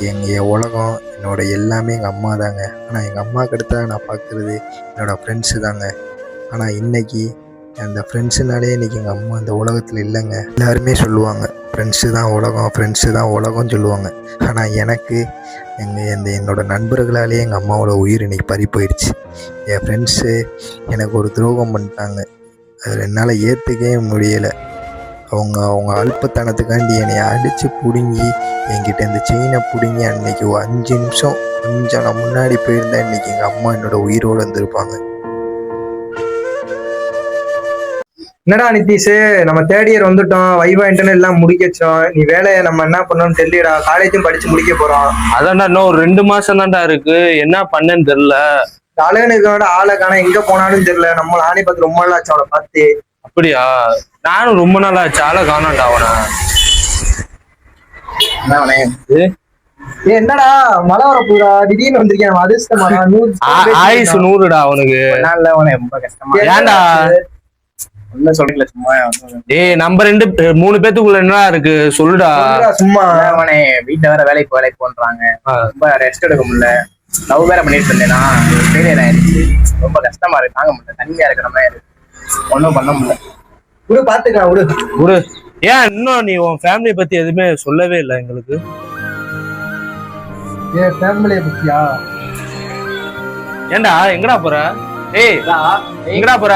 எனக்கு எங்கள் என் உலகம் என்னோட எல்லாமே எங்கள் அம்மா தாங்க. ஆனால் எங்கள் அம்மாவுக்கு அடுத்ததாக நான் பார்க்குறது என்னோடய ஃப்ரெண்ட்ஸு தாங்க. ஆனால் இன்னைக்கு அந்த ஃப்ரெண்ட்ஸுனாலே இன்றைக்கி எங்கள் அம்மா இந்த உலகத்தில் இல்லைங்க. எல்லாருமே சொல்லுவாங்க ஃப்ரெண்ட்ஸு தான் உலகம் ஃப்ரெண்ட்ஸு தான் உலகம்னு சொல்லுவாங்க. ஆனால் எனக்கு எங்கள் இந்த என்னோடய நண்பர்களாலே எங்கள் அம்மாவோட உயிர் இன்னைக்கு பறி போயிடுச்சு என் ஃப்ரெண்ட்ஸு எனக்கு ஒரு துரோகம் பண்ணிட்டாங்க. அது என்னால் ஏற்றுக்கவே முடியலை. அவங்க அவங்க அல்பத்தனத்துக்காண்டி என்னை அடித்து பிடுங்கி என்கிட்ட இந்த செயினை பிடுங்கி அன்னைக்கு ஒரு அஞ்சு நிமிஷம் கொஞ்சம் நான் முன்னாடி போயிருந்தேன். இன்னைக்கு எங்கள் அம்மா என்னோட உயிரோடு இருந்திருப்பாங்க. என்னடா நிதிஷ் நம்ம தேர்ட் இயர் வந்துட்டோம். வைவா இன்டர்னல் எல்லாம் முடிக்கச்சோம். நீ வேலையை நம்ம என்ன பண்ணோம்னு தெரியலடா. காலேஜும் படிச்சு முடிக்க போறோம். அதான்டா இன்னும் ஒரு ரெண்டு மாசம் தான்டா இருக்கு. என்ன பண்ணேன்னு தெரியல. இந்த அழகனுக்கோட ஆளை காண எங்க போனாலும் தெரியல. நம்ம ஆணை பார்த்து ரொம்ப நாள் ஆச்சு அவனை பார்த்து. அப்படியா? நானும் ரொம்ப நாள் ஆச்சு ஆளை காணான்டா அவனை? என்னடா? மழை வர போதா திடீர்னு வந்திருக்கேன். அவன் அதிர்ஷ்டமாடா நூறு ஆயுசு நூறுடா அவனுக்கு. ரொம்ப கஷ்டமா ஏன்டா? ஏய் நம்ம ரெண்டு மூணு பேத்துக்குள்ள என்னடா இருக்கு? சொல்லுடா. சும்மா. அவனே வீட்டுல வேற வேலைக்கு வேலைக்கு போன்றாங்க. ரொம்ப ரெஸ்ட் எடுக்க முடியல. லவ் வேற பண்ணிட்டு இருந்தேனா ஃபெயிலியர் ஆயிடுச்சு. ரொம்ப கஷ்டமா இருக்கு. தாங்க முடியல. தனியா இருக்கிற மாதிரி இருக்கு. ஒன்றும் பண்ண முடியல. விடு பாத்துக்கலாம் விடு. ஒரு ஏன் இன்னும் நீ உன் ஃபேமிலியை பத்தி எதுவுமே சொல்லவே இல்லை எங்களுக்கு? ஏன் ஃபேமிலியை பத்தியா? ஏன்டா எங்கடா போற? ஏய் எங்கடா போற?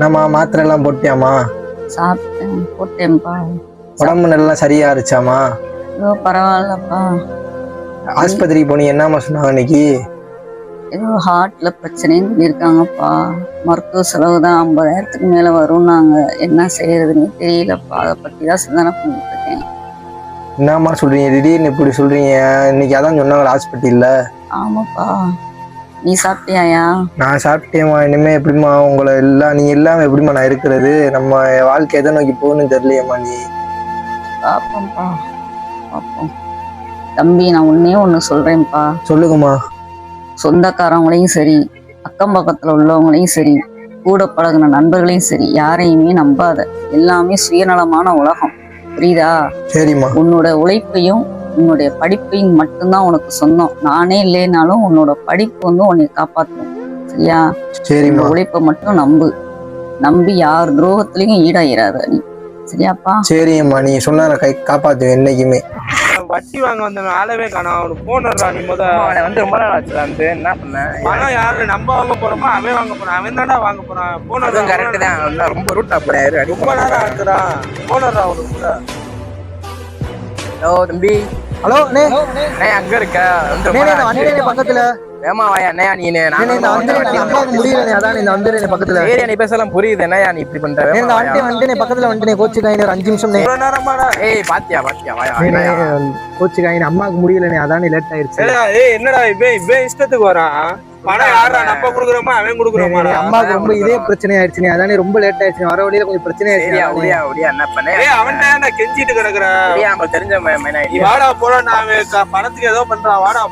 நம்ம மாத்திரை எல்லாம் போட்டியாமா சாப்பிட்டேன் போட்டேன்ப்பா. உடம்பு நல்லா சரியா இருச்சாமா ஏதோ பரவாயில்லப்பா. ஆஸ்பத்திரிக்கு போனி என்னம்மா சொன்னாங்க இன்னைக்கு? ஏதோ ஹார்ட்ல பிரச்சனைன்னு சொல்லியிருக்காங்கப்பா. மருத்துவ செலவு தான் ஐம்பதாயிரத்துக்கு மேல வரும்னாங்க. என்ன செய்யறதுன்னு தெரியலப்பா. அதை பத்தி தான் சிந்தனை பண்ணிட்டு இருக்கேன் என்னம்மா சொல்றீங்க? திடீர்னு இப்படி சொல்றீங்க. இன்னைக்கு அதான் சொன்னாங்க ஹாஸ்பிட்டல்ல ஆமாப்பா. நீ சாப்பிட்டியாயா? நான் சாப்பிட்டேம்மா. இனிமே எப்படிம்மா உங்களை எல்லாம் நீ இல்லாம எப்படிம்மா நான் இருக்கிறது? நம்ம வாழ்க்கை எதை நோக்கி போகணும்னு தெரியலையேம்மா நீ. பார்ப்போம்ப்பா பார்ப்போம் தம்பி நான் ஒன்னே ஒன்று சொல்றேன்ப்பா. சொல்லுங்கம்மா. சொந்தக்காரவங்களையும் சரி அக்கம் பக்கத்துல உள்ளவங்களையும் சரி கூட பழகுன நண்பர்களையும் சரி யாரையுமே நம்பாத. எல்லாமே சுயநலமான உலகம். புரியுதா? சரிம்மா. உன்னோட உழைப்பையும் உன்னுடைய படிப்பையும் மட்டும்தான் உனக்கு சொந்தம் நானே இல்லைனாலும் உன்னோட படிப்பு வந்து உன்னை காப்பாற்றும் சரியா? இந்த உழைப்பை மட்டும் நம்பு. நம்பி யார் துரோகத்திலையும் ஈடாயிராத நீ. சரியாப்பா? சரிம்மா நீ சொன்னா கை காப்பாத்துவேன் என்னைக்குமே. வட்டி வாங்க வந்த ஆளவே காணோம் அவனுக்கு போனடுறா நீ முத அவனை வந்து ரொம்ப நாள் ஆச்சு என்ன பண்ணேன் பணம் யாரு நம்ம வாங்க போறோமா அவன் வாங்க போறான். அவன் தான்டா வாங்க போறான். போனடுறா கரெக்ட் தான். அவன் ரொம்ப ரூட்டா போறாரு ரொம்ப நேரம் ஆக்குறான் போனடுறா அவனுக்கு கூட. ஹலோ தம்பி. ஹலோ அண்ணே. அண்ணே. அங்க இருக்க. அண்ணே, பக்கத்துல. வேமா வாயா அண்ணையா நீ அண்ணே, இந்த அம்மாவுக்கு முடியல அதான் இந்த பக்கத்துல. ஏரியா நீ பேசலாம் புரியுது. என்னயா நீ இப்படி பண்ற. அண்ணே, இந்த வாயா. வந்துட்டேன் பக்கத்துல வந்துட்டேன் கோச்சுக்காயின் ஒரு அஞ்சு நிமிஷம் ஏய் பாத்தியா பாத்தியா வாயா? கோச்சுக்காயின் அம்மாவுக்கு முடியலண்ணே அதான் லேட் ஆயிருச்சு என்னடா இவன் இவன் இஷ்டத்துக்கு வரான்? பணம் யாரா நம்ம குடுக்குறோமா? அவன் குடுக்குறோமாடா? அம்மாவுக்கு ரொம்ப இதே பிரச்சனை ஆயிடுச்சு அதானே ரொம்ப லேட் ஆயிடுச்சு வர வழியில கொஞ்சம் பிரச்சனை ஆயிடுச்சு ஒடியா ஒடியா என்ன பண்ண? ஏய் அவன்டா நான் கெஞ்சிட்டு கிடக்குறேன் நமக்கு தெரிஞ்ச நீ. வாடா போலாம் நான் அவன் பணத்துக்கு ஏதோ பண்றான். வாடா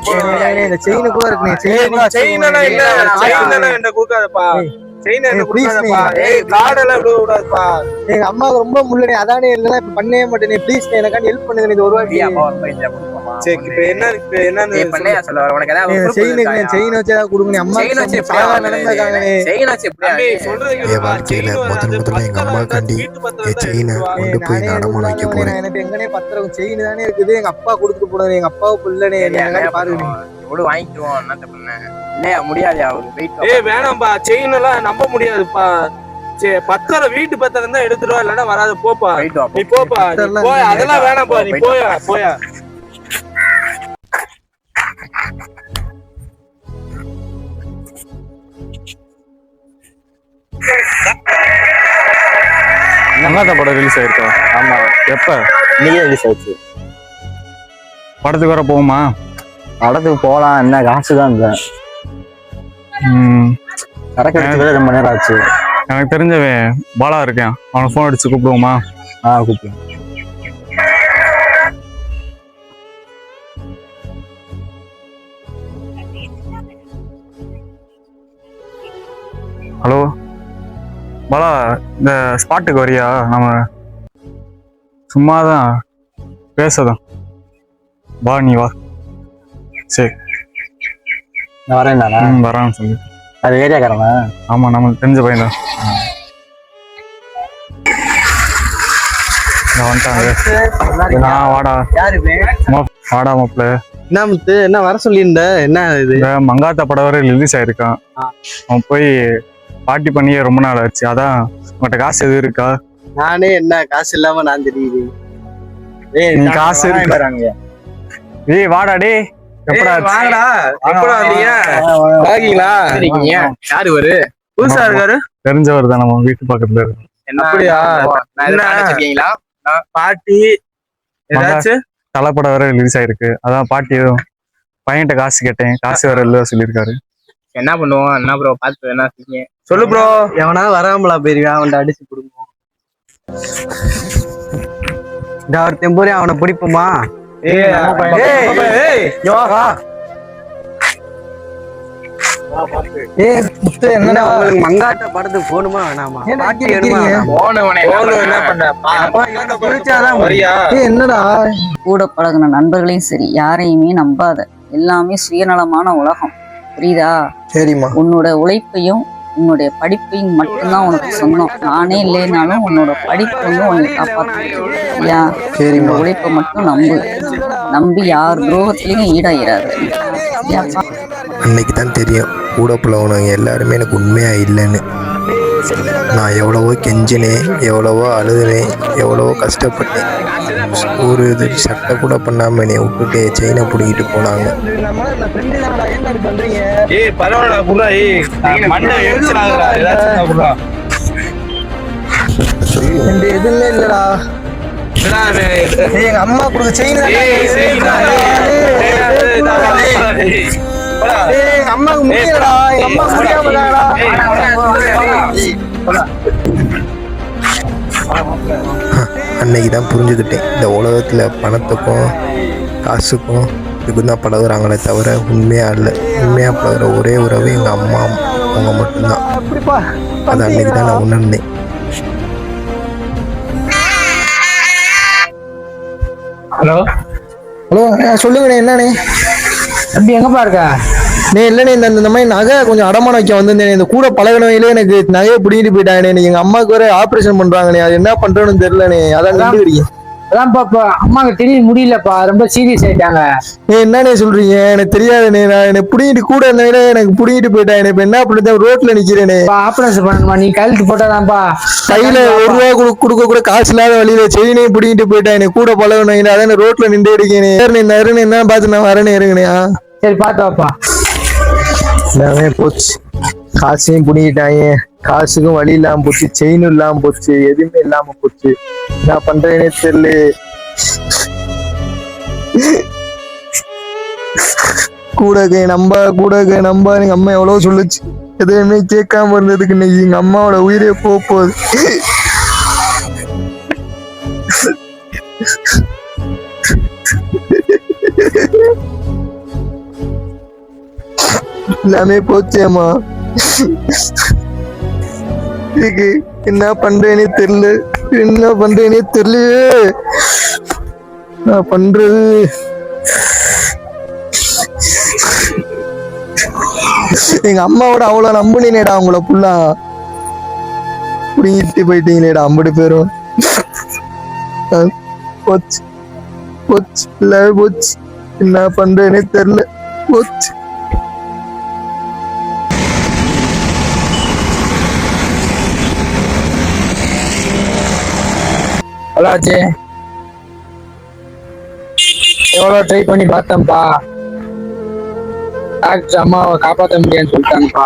அண்ணே, இந்த செயின் கூட இருக்குண்ணே ஏய், செயின் செயின் இல்ல செயின் என்ன கொடுக்காதப்பா. என்ன எங்க அம்மாவுக்கு ரொம்ப முள்ளனே அதானே இல்லைன்னா இப்ப பண்ணவே மாட்டேனே. ப்ளீஸ் எனக்காண்டி ஹெல்ப் பண்ணுங்க இந்த ஒரு வாட்டி. என்ன அம்மா வாழ்க்கையில வராது, முதல்ல எங்க என் தான் செயினை. கொண்டு போய் அடமானம் வைக்க போறேன். எனக்கு எங்கனே பத்திரம் செயின் தானே இருக்குது. எங்க அப்பா கொடுத்துட்டு போனது எங்க அப்பாவுக்கு இல்லனே என்ன என்ன பாருங்க? எவ்வளவு வாங்கிக்குவோம் என்னத்த பண்ண? இல்லையா? முடியாதுயா அவருக்கு வெயிட் ஏய் வேணாம்பா செயின் எல்லாம் நம்ப முடியாதுப்பா. சரி பத்திரம் வீட்டு பத்திரம் தான் எடுத்துட்டு வா இல்லைன்னா வராது. போப்பா. நீ போப்பா. போய். அதெல்லாம் வேணாம்ப்பா நீ போயா போயா. மங்காத்தா படம் ரிலீஸ் ஆயிருக்கா? ஆமா. எப்ப? இன்னைக்கே ரிலீஸ் ஆயிடுச்சு. படத்துக்கு வர போகுமா படத்துக்கு போகலாம் என்ன காசு தான் ம், சரக்கு ரொம்ப நேரம் ஆச்சு. எனக்கு தெரிஞ்சவன் பாலா இருக்கேன். அவனை ஃபோன் அடிச்சு கூப்பிடுவோமா? ஆ கூப்பிடுங்க ஹலோ பாலா இந்த ஸ்பாட்டுக்கு வரியா? நம்ம சும்மா தான் பேசதான். வா நீ வா. சரி. நான் வரேன் நானா ம் வரான்னு சொல்லி. அது ஏரியாக்காரனா? ஆமா நம்மளுக்கு தெரிஞ்ச பையன் தான். வந்துட்டாங்க. நான் வாடா. வாடா மாப்பிள்ள. என்ன முத்து என்ன வர சொல்லியிருந்த? என்ன இது? மங்காத்தா படம் வரை ரிலீஸ் ஆயிருக்கான். அவன் போய் பாட்டி பண்ணியே ரொம்ப நாள் ஆச்சு. அதான் உன்கிட்ட காசு எதுவும் இருக்கா? நானே என்ன காசு இல்லாம நான் தெரியுது. நீ காசு ஏய் வாடா ஆச்சு? வாங்கடா. எப்படா வந்தீங்க? வாங்கிங்களா? யாரு புதுசா இருக்காரு? தெரிஞ்சவர் தான் நம்ம வீட்டு பக்கத்துல இருக்கு என்ன? அப்படியா? பாட்டி. ஏதாச்சும் தலைப்படம் வேற ரிலீஸ் ஆயிருக்கு. அதான் பாட்டி எதுவும் பையன்கிட்ட காசு கேட்டேன். காசு வேற இல்ல சொல்லியிருக்காரு. என்ன பண்ணுவோம் என்ன ப்ரோ பார்த்து என்ன இருக்கீங்க சொல்லு ப்ரோ எவனா வராமலா போயிருக்கான் அவன் அடிச்சு கொடுங்க. இந்த ஒரு தெம்பூரி அவனை பிடிப்போமா? மங்காட்ட படத்துக்கு போகணுமா வேணாமா? என்னடா? கூட பழகுன நண்பர்களையும் சரி யாரையுமே நம்பாத. எல்லாமே சுயநலமான உலகம். புரியுதா? சரிம்மா. உன்னோட உழைப்பையும் உன்னுடைய படிப்பையும் மட்டும்தான் உனக்கு சொந்தம் நானே இல்லைனாலும் உன்னோட படிப்பு வந்து உன்னை காப்பாற்றும் உன்னோட உழைப்பை மட்டும் நம்பு. நம்பி யார் துரோகத்திலையும் ஈடாயிராது. அன்னைக்கு தான் தெரியும். கூட புலவனவங்க எல்லாருமே எனக்கு உண்மையா இல்லைன்னு. நான் எவ்வளவோ கெஞ்சினேன் எவ்வளவோ அழுதுனேன் எவ்வளவோ கஷ்டப்பட்டேன். ஒரு இது சட்டை கூட பண்ணாம என்னை விட்டுட்டு செயினை பிடிக்கிட்டு போனாங்க. எதுவுமே இல்லடா. எங்க அம்மா கொடுக்க செயின் எங்க அம்மாவுக்கு முடியலடா எங்க அம்மா முடியாமடா அன்னைக்கு தான் புரிஞ்சுக்கிட்டேன். இந்த உலகத்தில் பணத்துக்கும் காசுக்கும் இதுக்கு தான் பழகுறாங்களே தவிர உண்மையாக இல்லை. உண்மையாக பழகுற ஒரே உறவு எங்கள் அம்மா அவங்க மட்டும்தான். அது அன்னைக்கு தான் நான் உணர்ந்தேன். ஹலோ? ஹலோ சொல்லுங்கண்ணே என்னண்ணே? தம்பி எங்கப்பா இருக்க? நீ இல்லைண்ணே இந்த இந்த மாதிரி நகை கொஞ்சம் அடமானம் வைக்க வந்திருந்தேன் இந்த கூட பழகினவையிலே எனக்கு நகையை பிடிக்கிட்டு போயிட்டாங்கண்ணே எங்க அம்மாவுக்கு வேற ஆபரேஷன் பண்றாங்கண்ணே அது என்ன பண்றேன்னு தெரியலண்ணே அதான் நின்றுக்கிறீங்க அதான்ப்பா அம்மாவுக்கு திடீர்னு முடியலப்பா ரொம்ப சீரியஸ் ஆயிட்டாங்க. நீ என்னண்ணே சொல்றீங்க? எனக்கு தெரியாதுண்ணே. நான் எனக்கு பிடிங்கிட்டு கூட இருந்தவனே எனக்கு பிடிங்கிட்டு போயிட்டாங்க. இப்ப என்ன பண்ணுறது ரோட்ல நிக்கிறேனே. ஆப்ரேஷன் பண்ணணுமா? நீ கழுத்து போட்டாதான்ப்பா. கையில ஒரு ரூபா கொடு- கொடுக்க கூட காசு இல்லாத வழியில செயினையும் பிடிங்கிட்டு போயிட்டாங்க கூட பழகினவங்க அதான் ரோட்ல நின்று இருக்கேனே இருண்ணே என்ன பார்த்து நான் வரேனே இருங்கண்ணே. சரி பார்த்து வாப்பா. எல்லாமே போச்சு. காசையும் பிடிக்கிட்டாங்க காசுக்கும் வழி இல்லாம போச்சு செயினும் இல்லாம போச்சு எதுவுமே இல்லாம போச்சு. நான் பண்றேனே தெரியல. கூட நம்ப கூட நம்ப எங்க அம்மா எவ்வளவு சொல்லுச்சு. எதுவுமே கேட்காம இருந்ததுக்கு இன்னைக்கு எங்க அம்மாவோட உயிரே போக போகுது எல்லாமே போச்சேம்மா இதுக்கு என்ன பண்றேனே தெரியல. என்ன பண்றேனே தெரியலையே. நான் பண்றது? எங்க அம்மாவோட அவ்வளவு நம்புனேடா அவங்கள புள்ளா புடிங்கிட்டு போயிட்டீங்களேடா ஐம்பது பேரும். போச்சு. போச்சு. இல்ல போச்சு. என்ன பண்றேனே தெரியல. போச்சு. ஹலோ ஆச்சு எவ்வளோ ட்ரை பண்ணி பார்த்தேன்ப்பா. டாக்டர் அம்மாவை காப்பாற்ற முடியாதுன்னு சொல்லிட்டாங்கப்பா.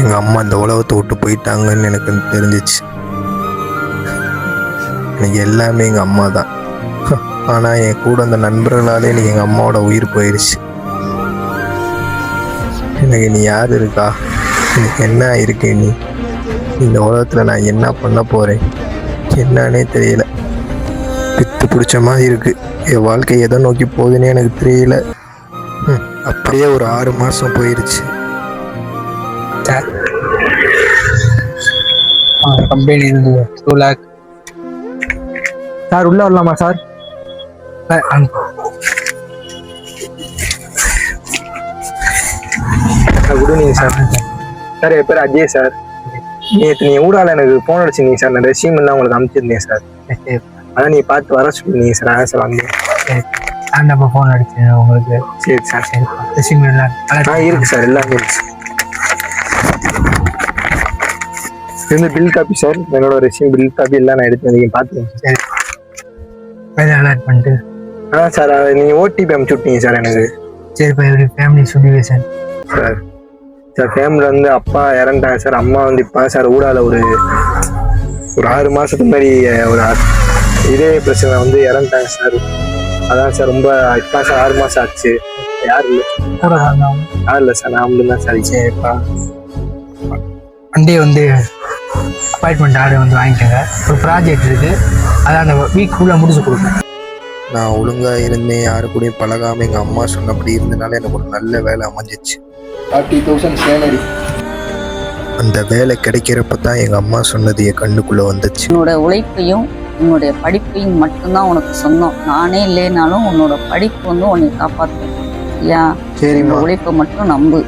எங்கள் அம்மா இந்த உலகத்தை விட்டு போயிட்டாங்கன்னு எனக்கு தெரிஞ்சிச்சு. எனக்கு எல்லாமே எங்கள் அம்மா தான். ஆனால் என் கூட அந்த நண்பர்களாலே எனக்கு எங்கள் அம்மாவோட உயிர் போயிடுச்சு எனக்கு நீ யார் இருக்கா? எனக்கு என்ன இருக்கு நீ? இந்த உலகத்தில் நான் என்ன பண்ண போகிறேன் என்னன்னே தெரியல. பித்து பிடிச்ச மாதிரி இருக்கு. என் வாழ்க்கை எதை நோக்கி போகுதுன்னே எனக்கு தெரியல. ம், அப்படியே ஒரு ஆறு மாதம் போயிடுச்சு கம்பெனி டூ லேக் சார் உள்ள வரலாமா sir? Sir good evening sir. Sir என் பேர் அஜய் சார். நேற்று நீ ஊடால எனக்கு ஃபோன் அடிச்சிருந்தீங்க சார் நான் ரெசியூம் எல்லாம் உங்களுக்கு அனுப்பிச்சிருந்தேன் சார் அதான் நீ பார்த்து வர சொல்லிருந்தீங்க சார் அதான் சார் வந்தேன். நான் நம்ம ஃபோன் அடிச்சேன் உங்களுக்கு. சரி சார் சரி ரெசியூம் எல்லாம். ஆ இருக்கு சார் எல்லாமே இருக்கு சார் இது வந்து பில் காப்பி சார் என்னோட ரெசியூம் பில் காப்பி எல்லாம் நான் எடுத்து வந்தீங்க பார்த்துக்கோங்க சரி. வேலை அலாட் பண்ணிட்டு. ஆ சார் அது நீங்கள் ஓடிபி அனுப்பிச்சு விட்டீங்க சார் எனக்கு. சரி இப்போ எப்படி ஃபேமிலி சுச்சுவேஷன் சார். சார் ஃபேமிலியில் வந்து அப்பா இறந்துட்டாங்க சார் அம்மா வந்து இப்போ சார் ஊடால ஒரு ஒரு ஆறு மாதத்துக்கு முன்னாடி ஒரு இதே பிரச்சனை வந்து இறந்துட்டாங்க சார். அதான் சார் ரொம்ப இப்போ சார் ஆறு மாதம் ஆச்சு. யார் இல்லை? யார் இல்லை சார்? நான் மட்டும் தான் சார் சரிப்பா. வண்டி வந்து அப்பாயின்மெண்ட் ஆர்டர் வந்து வாங்கிக்கோங்க. ஒரு ப்ராஜெக்ட் இருக்கு. அதை அந்த வீக்குள்ளே முடிச்சு கொடுங்க. நான் ஒழுங்காக இருந்தேன் யாரு கூடயும் பழகாமல் எங்கள் அம்மா சொன்னபடி இருந்தனால எனக்கு ஒரு நல்ல வேலை அமைஞ்சிச்சு. Forty thousand salary. அந்த வேலை கிடைக்கிறப்ப தான் எங்கள் அம்மா சொன்னது என் கண்ணுக்குள்ளே வந்துச்சு. உன்னோட உழைப்பையும் உன்னுடைய படிப்பையும் மட்டும்தான் உனக்கு சொந்தம் நானே இல்லைனாலும் உன்னோட படிப்பு வந்து உன்னை காப்பாற்றும் சரியா இந்த சரிம்மா உழைப்பை மட்டும் நம்பு.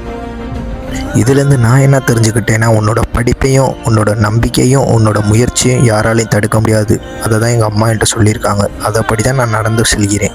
இதுலேருந்து நான் என்ன தெரிஞ்சுக்கிட்டேன்னா உன்னோட படிப்பையும் உன்னோட நம்பிக்கையும் உன்னோட முயற்சியும் யாராலையும் தடுக்க முடியாது. அதை தான் எங்கள் அம்மா என்கிட்ட சொல்லியிருக்காங்க. அதைப்படி தான் நான் நடந்து செல்கிறேன்.